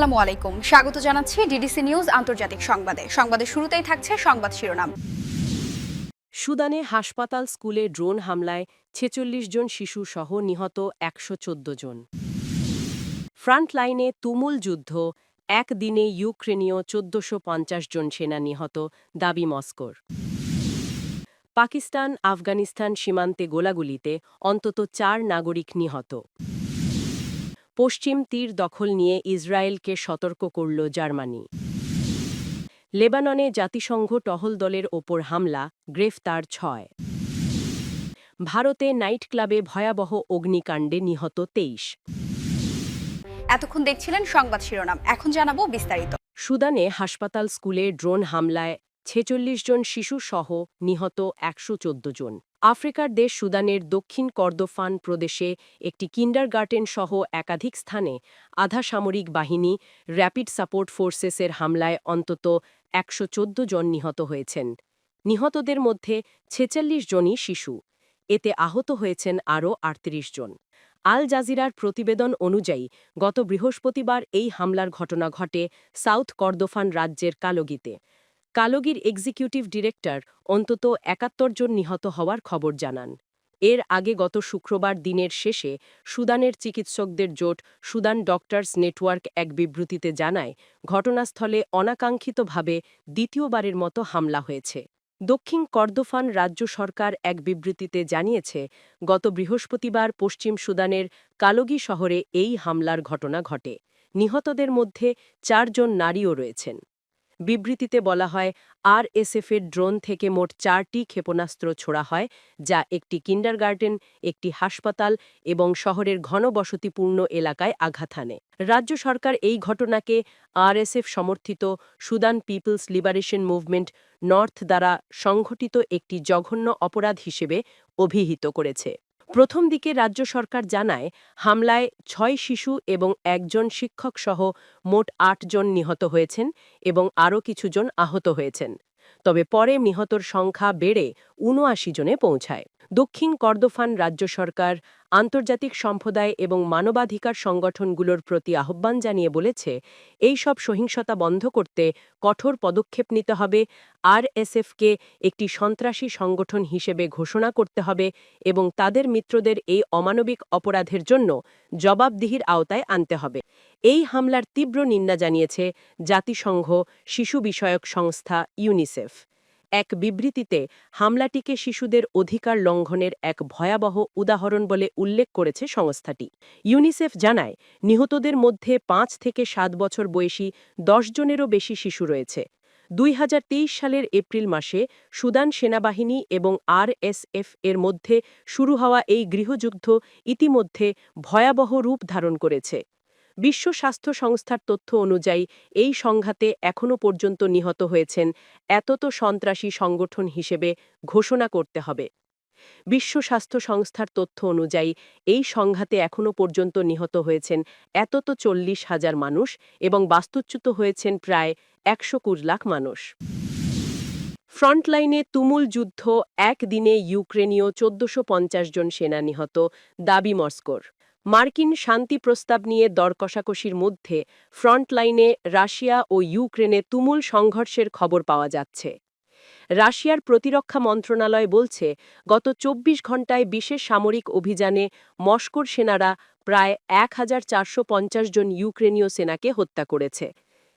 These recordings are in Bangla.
আসসালামু আলাইকুম। স্বাগত জানাচ্ছি ডিডিসি নিউজ আন্তর্জাতিক সংবাদে। শুরুতেই থাকছে সংবাদ শিরোনাম। সুদানে হাসপাতাল স্কুলে ড্রোন হামলায় ছেচল্লিশ জন শিশু সহ নিহত একশো চোদ্দ জন। ফ্রন্ট লাইনে তুমুল যুদ্ধ, একদিনে ইউক্রেনীয় চোদ্দশো জন সেনা নিহত, দাবি মস্কোর। পাকিস্তান আফগানিস্তান সীমান্তে গোলাগুলিতে অন্তত চার নাগরিক নিহত। পশ্চিম তীর দখল নিয়ে ইসরায়েলকে সতর্ক করল জার্মানি। লেবাননে জাতিসংঘ টহল দলের ওপর হামলা গ্রেফতার ছয়। ভারতে নাইট ক্লাবে ভয়াবহ অগ্নিকাণ্ডে নিহত তেইশ। এতক্ষণ দেখছিলেন সংবাদ শিরোনাম এখন জানাব বিস্তারিত। সুদানে হাসপাতাল স্কুলে ড্রোন হামলায় ছেচল্লিশ জন শিশু সহ নিহত একশো চোদ্দ জন। আফ্রিকার দেশ সুদানের দক্ষিণ কর্দোফান প্রদেশে একটি কিন্ডারগার্টেন সহ একাধিক স্থানে আধা সামরিক বাহিনী র্যাপিড সাপোর্ট ফোর্সেসের হামলায় অন্তত একশো চোদ্দ জন নিহত হয়েছেন। নিহতদের মধ্যে ছেচল্লিশ জনই শিশু। এতে আহত হয়েছেন আরও আটত্রিশ জন। আল জাজিরার প্রতিবেদন অনুযায়ী, গত বৃহস্পতিবার এই হামলার ঘটনা ঘটে সাউথ কর্দোফান রাজ্যের কালোগিতে। কালোগির এক্সিকিউটিভ ডিরেক্টর অন্তত একাত্তর জন নিহত হওয়ার খবর জানান। এর আগে গত শুক্রবার দিনের শেষে সুদানের চিকিৎসকদের জোট সুদান ডক্টরস নেটওয়ার্ক এক বিবৃতিতে জানায়, ঘটনাস্থলে অনাকাঙ্ক্ষিতভাবে দ্বিতীয়বারের মতো হামলা হয়েছে। দক্ষিণ কর্দোফান রাজ্য সরকার এক বিবৃতিতে জানিয়েছে, গত বৃহস্পতিবার পশ্চিম সুদানের কালোগি শহরে এই হামলার ঘটনা ঘটে। নিহতদের মধ্যে চারজন নারীও রয়েছেন। বিবৃতিতে বলা হয়, আরএসএফের ড্রোন থেকে মোট চারটি ক্ষেপণাস্ত্র ছোড়া হয়, যা একটি কিন্ডারগার্টেন, একটি হাসপাতাল এবং শহরের ঘনবসতিপূর্ণ এলাকায় আঘাত হানে। রাজ্য সরকার এই ঘটনাকে আরএসএফ সমর্থিত Sudan People's Liberation Movement North দ্বারা সংঘটিত একটি জঘন্য অপরাধ হিসেবে অভিহিত করেছে। প্রথম দিকে রাজ্য সরকার জানায়, হামলায় ছয় শিশু এবং একজন শিক্ষক সহ মোট আটজন নিহত হয়েছেন এবং আরও কিছুজন আহত হয়েছেন। তবে পরে নিহতর সংখ্যা বেড়ে উনআশি জনে পৌঁছায়। দক্ষিণ কর্দোফান রাজ্য সরকার, আন্তর্জাতিক সম্প্রদায় এবং মানবাধিকার সংগঠনগুলোর প্রতি আহ্বান জানিয়ে বলেছে, এই সব সহিংসতা বন্ধ করতে কঠোর পদক্ষেপ নিতে হবে, আরএসএফকে একটি সন্ত্রাসী সংগঠন হিসেবে ঘোষণা করতে হবে এবং তাদের মিত্রদের এই অমানবিক অপরাধের জন্য জবাবদিহির আওতায় আনতে হবে। এই হামলার তীব্র নিন্দা জানিয়েছে জাতিসংঘ শিশু বিষয়ক সংস্থা ইউনিসেফ। এক বিবৃতিতে, হামলাটিকে শিশুদের অধিকার লঙ্ঘনের এক ভয়াবহ উদাহরণ বলে উল্লেখ করেছে সংস্থাটি। ইউনিসেফ জানায়, নিহতদের মধ্যে পাঁচ থেকে সাত বছর বয়সী দশ জনেরও বেশি শিশু রয়েছে। দুই হাজার তেইশ সালের এপ্রিল মাসে সুদান সেনাবাহিনী এবং আরএসএফ এর মধ্যে শুরু হওয়া এই গৃহযুদ্ধ ইতিমধ্যে ভয়াবহ রূপ ধারণ করেছে। বিশ্ব স্বাস্থ্য সংস্থার তথ্য অনুযায়ী, এই সংঘাতে এখনও পর্যন্ত নিহত হয়েছেন এত তো সন্ত্রাসী সংগঠন হিসেবে ঘোষণা করতে হবে। বিশ্ব স্বাস্থ্য সংস্থার তথ্য অনুযায়ী, এই সংঘাতে এখনও পর্যন্ত নিহত হয়েছেন এত তো চল্লিশ হাজার মানুষ এবং বাস্তুচ্যুত হয়েছেন প্রায় একশো কুড়ি লাখ মানুষ। ফ্রন্টলাইনে তুমুল যুদ্ধ, একদিনে ইউক্রেনীয় চোদ্দশো পঞ্চাশ জন সেনা নিহত, দাবি মস্কোর। মার্কিন শান্তি প্রস্তাব নিয়ে দর কষাকষির মধ্যে ফ্রন্টলাইনে রাশিয়া ও ইউক্রেনে তুমুল সংঘর্ষের খবর পাওয়া যাচ্ছে। রাশিয়ার প্রতিরক্ষা মন্ত্রণালয় বলছে, গত ২৪ ঘণ্টায় বিশেষ সামরিক অভিযানে মস্কোর সেনারা প্রায় এক হাজার চারশো পঞ্চাশ জন ইউক্রেনীয় সেনাকে হত্যা করেছে।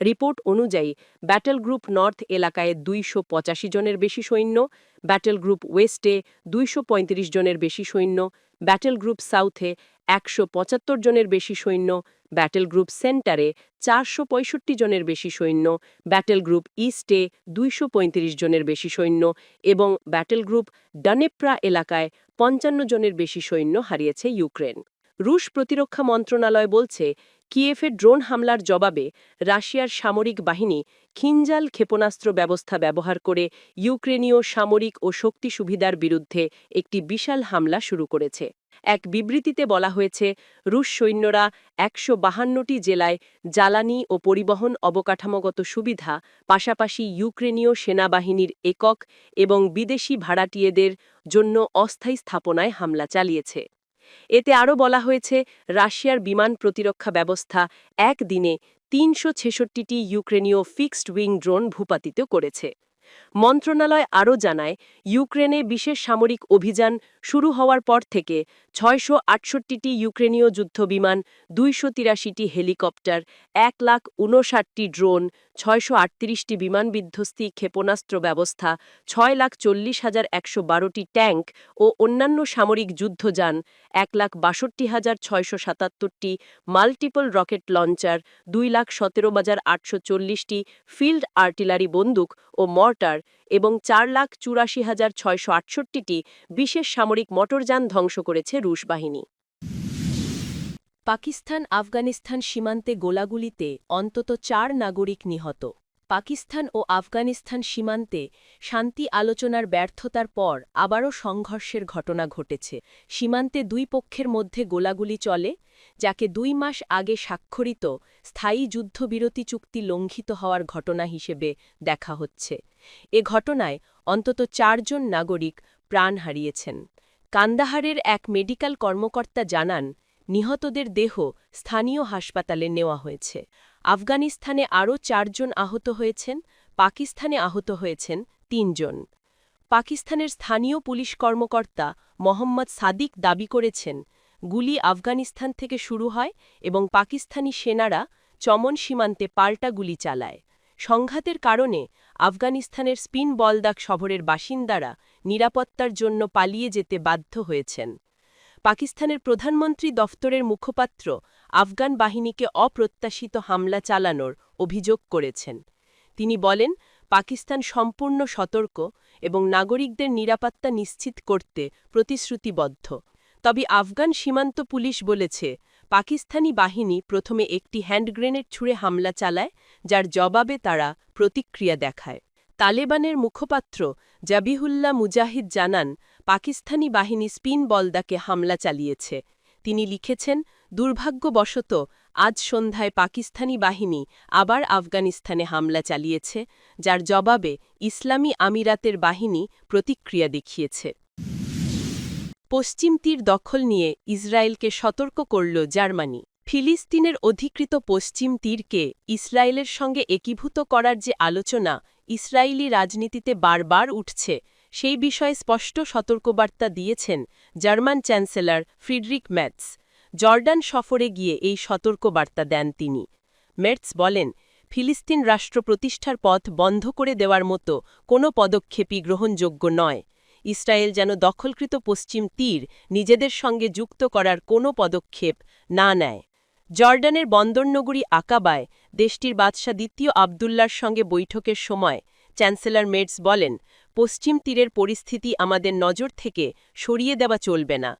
রিপোর্ট অনুযায়ী, ব্যাটেল গ্রুপ নর্থ এলাকায় দুইশ পঁচাশি জনের বেশি সৈন্য, ব্যাটেল গ্রুপ ওয়েস্টে দুইশো পঁয়ত্রিশ জনের বেশি সৈন্য ব্যাটেল গ্রুপ সাউথে একশো পঁচাত্তর জনের বেশি সৈন্য, ব্যাটেল গ্রুপ সেন্টারে চারশো পঁয়ষট্টি জনের বেশি সৈন্য, ব্যাটেল গ্রুপ ইস্টে দুইশ পঁয়ত্রিশ জনের বেশি সৈন্য এবং ব্যাটেল গ্রুপ ডানেপ্রা এলাকায় পঞ্চান্ন জনের বেশি সৈন্য হারিয়েছে ইউক্রেন। রুশ প্রতিরক্ষা মন্ত্রণালয় বলছে কিয়েফের ড্রোন হামলার জবাবে রাশিয়ার সামরিক বাহিনী খিঞ্জাল ক্ষেপণাস্ত্র ব্যবস্থা ব্যবহার করে ইউক্রেনীয় সামরিক ও শক্তি সুবিধার বিরুদ্ধে একটি বিশাল হামলা শুরু করেছে। এক বিবৃতিতে বলা হয়েছে, রুশ সৈন্যরা একশো বাহান্নটি জেলায় জ্বালানি ও পরিবহন অবকাঠামোগত সুবিধা, পাশাপাশি ইউক্রেনীয় সেনাবাহিনীর একক এবং বিদেশি ভাড়াটিয়েদের জন্য অস্থায়ী স্থাপনায় হামলা চালিয়েছে। এতে আরও বলা হয়েছে, রাশিয়ার বিমান প্রতিরক্ষা ব্যবস্থা একদিনে তিনশো ছেষট্টিটি ইউক্রেনীয় ফিক্সড উইং ড্রোন ভূপাতিত করেছে। মন্ত্রণালয় আরও জানায়, ইউক্রেনে বিশেষ সামরিক অভিযান শুরু হওয়ার পর থেকে ছয়শো আটষট্টিটি ইউক্রেনীয় যুদ্ধবিমান, দুইশো তিরাশিটি হেলিকপ্টার, এক লাখ উনষাটটি ড্রোন ছয়শো আটত্রিশটি বিমান বিধ্বস্তি ক্ষেপণাস্ত্র ব্যবস্থা, ছয় লাখ চল্লিশ হাজার একশো বারোটি ট্যাঙ্ক ও অন্যান্য সামরিক যুদ্ধযান, এক লাখ বাষট্টি হাজার ছয়শো সাতাত্তরটি মাল্টিপল রকেট লঞ্চার, দুই লাখ সতেরো হাজার আটশো চল্লিশটি ফিল্ড আর্টিলারি বন্দুক ও মর্টার এবং চার লাখ চুরাশি হাজার ছয়শো আটষট্টিটি বিশেষ সামরিক মোটরযান ধ্বংস করেছে রুশ বাহিনী। পাকিস্তান আফগানিস্তান সীমান্তে গোলাগুলিতে অন্তত চার নাগরিক নিহত। পাকিস্তান ও আফগানিস্তান সীমান্তে শান্তি আলোচনার ব্যর্থতার পর আবারও সংঘর্ষের ঘটনা ঘটেছে। সীমান্তে দুই পক্ষের মধ্যে গোলাগুলি চলে, যাকে দুই মাস আগে স্বাক্ষরিত স্থায়ী যুদ্ধবিরতি চুক্তি লঙ্ঘিত হওয়ার ঘটনা হিসেবে দেখা হচ্ছে। এ ঘটনায় অন্তত চারজন নাগরিক প্রাণ হারিয়েছেন। কান্দাহারের এক মেডিকেল কর্মকর্তা জানান নিহতদের দেহ স্থানীয় হাসপাতালে নেওয়া হয়েছে। আফগানিস্তানে আরও চারজন আহত হয়েছেন, পাকিস্তানে আহত হয়েছেন তিনজন। পাকিস্তানের স্থানীয় পুলিশ কর্মকর্তা মোহাম্মদ সাদিক দাবি করেছেন, গুলি আফগানিস্তান থেকে শুরু হয় এবং পাকিস্তানি সেনারা চমন সীমান্তে পাল্টা গুলি চালায়। সংঘাতের কারণে আফগানিস্তানের স্পিন বলদাক শহরের বাসিন্দারা নিরাপত্তার জন্য পালিয়ে যেতে বাধ্য হয়েছেন। পাকিস্তানের প্রধানমন্ত্রী দফতরের মুখপাত্র আফগান বাহিনীকে অপ্রত্যাশিত হামলা চালানোর অভিযোগ করেছেন। তিনি বলেন, পাকিস্তান সম্পূর্ণ সতর্ক এবং নাগরিকদের নিরাপত্তা নিশ্চিত করতে প্রতিশ্রুতিবদ্ধ। তবে আফগান সীমান্ত পুলিশ বলেছে, পাকিস্তানি বাহিনী প্রথমে একটি হ্যান্ড গ্রেনেড ছুঁড়ে হামলা চালায়, যার জবাবে তারা প্রতিক্রিয়া দেখায়। তালেবানের মুখপাত্র জাবিহুল্লাহ মুজাহিদ জানান, পাকিস্তানি বাহিনী স্পিন বলদাকে হামলা চালিয়েছে। তিনি লিখেছেন, দুর্ভাগ্যবশত, আজ সন্ধ্যায় পাকিস্তানি বাহিনী আবার আফগানিস্তানে হামলা চালিয়েছে, যার জবাবে ইসলামী আমিরাতের বাহিনী প্রতিক্রিয়া দেখিয়েছে। পশ্চিম তীর দখল নিয়ে ইসরায়েলকে সতর্ক করল জার্মানি। ফিলিস্তিনের অধিকৃত পশ্চিম তীরকে ইসরায়েলের সঙ্গে একীভূত করার যে আলোচনা ইসরায়েলি রাজনীতিতে বারবার উঠছে, সেই বিষয়ে স্পষ্ট সতর্কবার্তা দিয়েছেন German chancellor Friedrich Merz Jordan সফরে গিয়ে এই সতর্কবার্তা দেন তিনি। মেটস বলেন, ফিলিস্তিন রাষ্ট্র প্রতিষ্ঠার পথ বন্ধ করে দেওয়ার মতো কোনো পদক্ষেপই গ্রহণযোগ্য নয়। ইসরায়েল যেন দখলকৃত পশ্চিম তীর নিজেদের সঙ্গে যুক্ত করার কোনো পদক্ষেপ না নেয়। জর্ডানের বন্দরনগরী আকাবায় দেশটির বাদশাহ দ্বিতীয় আবদুল্লার সঙ্গে বৈঠকের সময় চ্যান্সেলর মেডস বলেন, পশ্চিম তীরের পরিস্থিতি আমাদের নজর থেকে সরিয়ে দেওয়া চলবে না।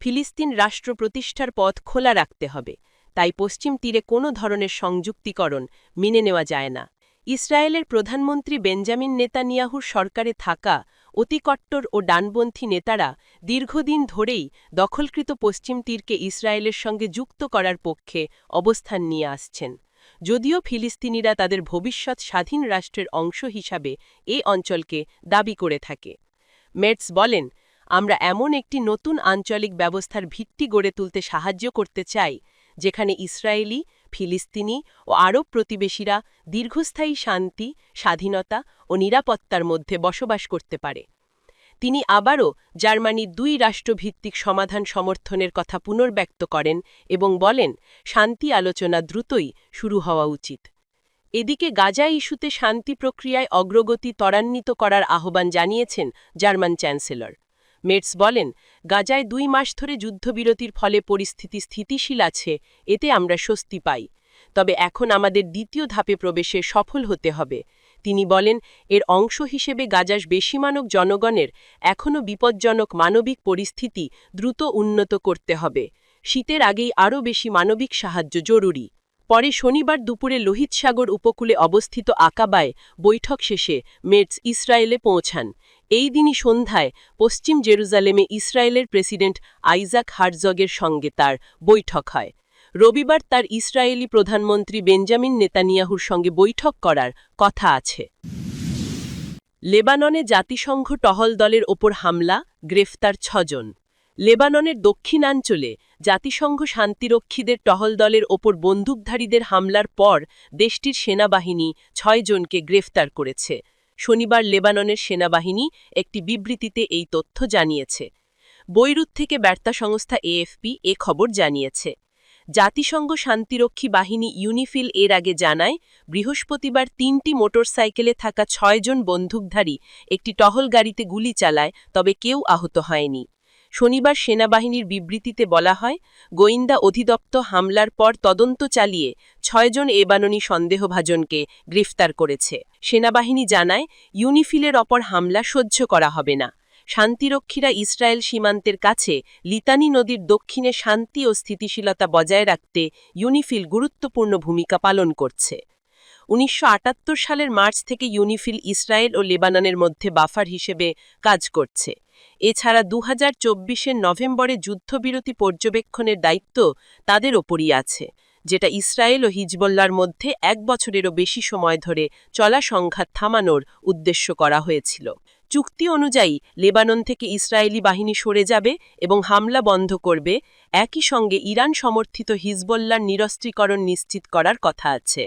ফিলিস্তিন রাষ্ট্র প্রতিষ্ঠার পথ খোলা রাখতে হবে। তাই পশ্চিম তীরে কোনো ধরনের সংযুক্তিকরণ মেনে নেওয়া যায় না। ইসরায়েলের প্রধানমন্ত্রী বেঞ্জামিন নেতানিয়াহুর সরকারে থাকা অতিকট্টর ও ডানপন্থী নেতারা দীর্ঘদিন ধরেই দখলকৃত পশ্চিম তীরকে ইসরায়েলের সঙ্গে যুক্ত করার পক্ষে অবস্থান নিয়ে আসছেন। যদিও ফিলিস্তিনিরা তাদের ভবিষ্যৎ স্বাধীন রাষ্ট্রের অংশ হিসাবে এ অঞ্চলকে দাবি করে থাকে। মেটস বলেন, আমরা এমন একটি নতুন আঞ্চলিক ব্যবস্থার ভিত্তি গড়ে তুলতে সাহায্য করতে চাই, যেখানে ইসরায়েলি ফিলিস্তিনি ও আরব প্রতিবেশীরা দীর্ঘস্থায়ী শান্তি, স্বাধীনতা ও নিরাপত্তার মধ্যে বসবাস করতে পারে। তিনি আবারও জার্মানির দুই রাষ্ট্রভিত্তিক সমাধান সমর্থনের কথা পুনর্ব্যক্ত করেন এবং বলেন, শান্তি আলোচনা দ্রুতই শুরু হওয়া উচিত। এদিকে গাজা ইস্যুতে শান্তি প্রক্রিয়ায় অগ্রগতি ত্বরান্বিত করার আহ্বান জানিয়েছেন জার্মান চ্যান্সেলর। মেটস বলেন, গাজায় দুই মাস ধরে যুদ্ধবিরতির ফলে পরিস্থিতি স্থিতিশীল আছে, এতে আমরা স্বস্তি পাই। তবে এখন আমাদের দ্বিতীয় ধাপে প্রবেশে সফল হতে হবে। তিনি বলেন, এর অংশ হিসেবে গাজার বেশিমানক জনগণের এখনও বিপজ্জনক মানবিক পরিস্থিতি দ্রুত উন্নত করতে হবে। শীতের আগেই আরও বেশি মানবিক সাহায্য জরুরি। পরে শনিবার দুপুরে লোহিত সাগর উপকূলে অবস্থিত আকাবায় বৈঠক শেষে মেটস ইসরায়েলে পৌঁছান। এই দিনই সন্ধ্যায় পশ্চিম জেরুজালেমে ইসরায়েলের প্রেসিডেন্ট আইজাক হার্জগের সঙ্গে তার বৈঠক হয়। রবিবার তার ইসরায়েলি প্রধানমন্ত্রী বেঞ্জামিন নেতানিয়াহুর সঙ্গে বৈঠক করার কথা আছে। লেবাননে জাতিসংঘ টহল দলের ওপর হামলা, গ্রেফতার ছজন। লেবাননের দক্ষিণাঞ্চলে জাতিসংঘ শান্তিরক্ষীদের টহল দলের ওপর বন্দুকধারীদের হামলার পর দেশটির সেনাবাহিনী ছয়জনকে গ্রেফতার করেছে। শনিবার লেবাননের সেনাবাহিনী একটি বিবৃতিতে এই তথ্য জানিয়েছে। বৈরুত থেকে বার্তা সংস্থা এএফপি এ খবর জানিয়েছে। জাতিসংঘ শান্তিরক্ষী বাহিনী ইউনিফিল এর আগে জানায়, বৃহস্পতিবার তিনটি মোটরসাইকেলে থাকা ছয়জন বন্দুকধারী একটি টহল গাড়িতে গুলি চালায়, তবে কেউ আহত হয়নি। শনিবার সেনাবাহিনীর বিবৃতিতে বলা হয়, গোয়েন্দা অধিদপ্তর হামলার পর তদন্ত চালিয়ে ছয়জন এবাননি সন্দেহভাজনকে গ্রেফতার করেছে। সেনাবাহিনী জানায়, ইউনিফিলের অপর হামলা সহ্য করা হবে না। শান্তিরক্ষীরা ইসরায়েল সীমান্তের কাছে লিতানি নদীর দক্ষিণে শান্তি ও স্থিতিশীলতা বজায় রাখতে ইউনিফিল গুরুত্বপূর্ণ ভূমিকা পালন করছে। উনিশশো আটাত্তর সালের মার্চ থেকে ইউনিফিল ইসরায়েল ও লেবাননের মধ্যে বাফার হিসেবে কাজ করছে। এছাড়া দু হাজার নভেম্বরে যুদ্ধবিরতি পর্যবেক্ষণের দায়িত্ব তাদের ওপরই আছে, যেটা ইসরায়েল ও হিজবল্লার মধ্যে এক বছরেরও বেশি সময় ধরে চলা সংঘাত থামানোর উদ্দেশ্য করা হয়েছিল। চুক্তি অনুযায়ী লেবানন থেকে ইসরায়েলি বাহিনী সরে যাবে এবং হামলা বন্ধ করবে, একই সঙ্গে ইরান সমর্থিত হিজবল্লার নিরস্ত্রীকরণ নিশ্চিত করার কথা আছে।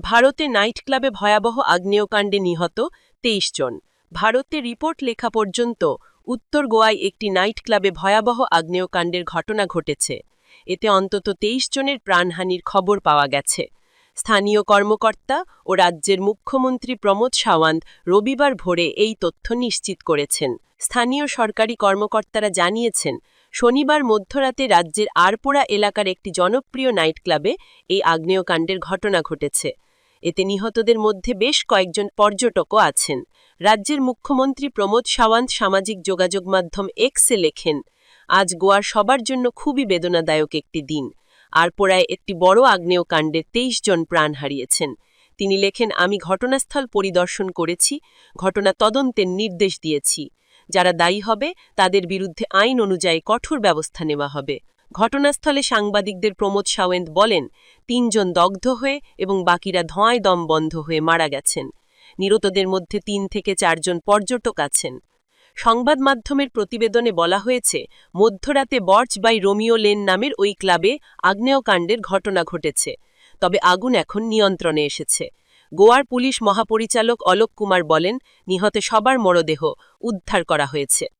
ভারতে নাইট ক্লাবে ভয়াবহ আগ্নেয়কাণ্ডে নিহত তেইশ জন। ভারতে রিপোর্ট লেখা পর্যন্ত উত্তর গোয়ায় একটি নাইট ক্লাবে ভয়াবহ আগ্নেয়কাণ্ডের ঘটনা ঘটেছে। এতে অন্তত তেইশ জনের প্রাণহানির খবর পাওয়া গেছে। স্থানীয় কর্মকর্তা ও রাজ্যের মুখ্যমন্ত্রী প্রমোদ সাওয়ান্ত রবিবার ভোরে এই তথ্য নিশ্চিত করেছেন। স্থানীয় সরকারি কর্মকর্তারা জানিয়েছেন, শনিবার মধ্যরাতে রাজ্যের আরপোড়া এলাকার একটি জনপ্রিয় নাইট ক্লাবে এই আগ্নেয়কাণ্ডের ঘটনা ঘটেছে। এতে নিহতদের মধ্যে বেশ কয়েকজন পর্যটকও আছেন। রাজ্যের মুখ্যমন্ত্রী প্রমোদ সাওয়ান্ত সামাজিক যোগাযোগ মাধ্যম এক্সে লেখেন, আজ গোয়ার সবার জন্য খুবই বেদনাদায়ক একটি দিন। আর আরপোড়ায় একটি বড় আগ্নেয়কাণ্ডে তেইশ জন প্রাণ হারিয়েছেন। তিনি লেখেন, আমি ঘটনাস্থল পরিদর্শন করেছি, ঘটনা তদন্তের নির্দেশ দিয়েছি। যারা দায়ী হবে, তাদের বিরুদ্ধে আইন অনুযায়ী কঠোর ব্যবস্থা নেওয়া হবে। ঘটনাস্থলে সাংবাদিকদের প্রমোদ সাওয়েন্ত বলেন, তিনজন দগ্ধ হয়ে এবং বাকিরা ধোঁয়ায় দম বন্ধ হয়ে মারা গেছেন। নিরতদের মধ্যে তিন থেকে চারজন পর্যটক আছেন। সংবাদ মাধ্যমের প্রতিবেদনে বলা হয়েছে, মধ্যরাতে বর্চ বাই রোমিও লেন নামের ওই ক্লাবে আগ্নেয়কাণ্ডের ঘটনা ঘটেছে। তবে আগুন এখন নিয়ন্ত্রণে এসেছে। গোয়ার পুলিশ মহাপরিচালক অলোক কুমার বলেন, নিহতে সবার মরদেহ উদ্ধার করা হয়েছে।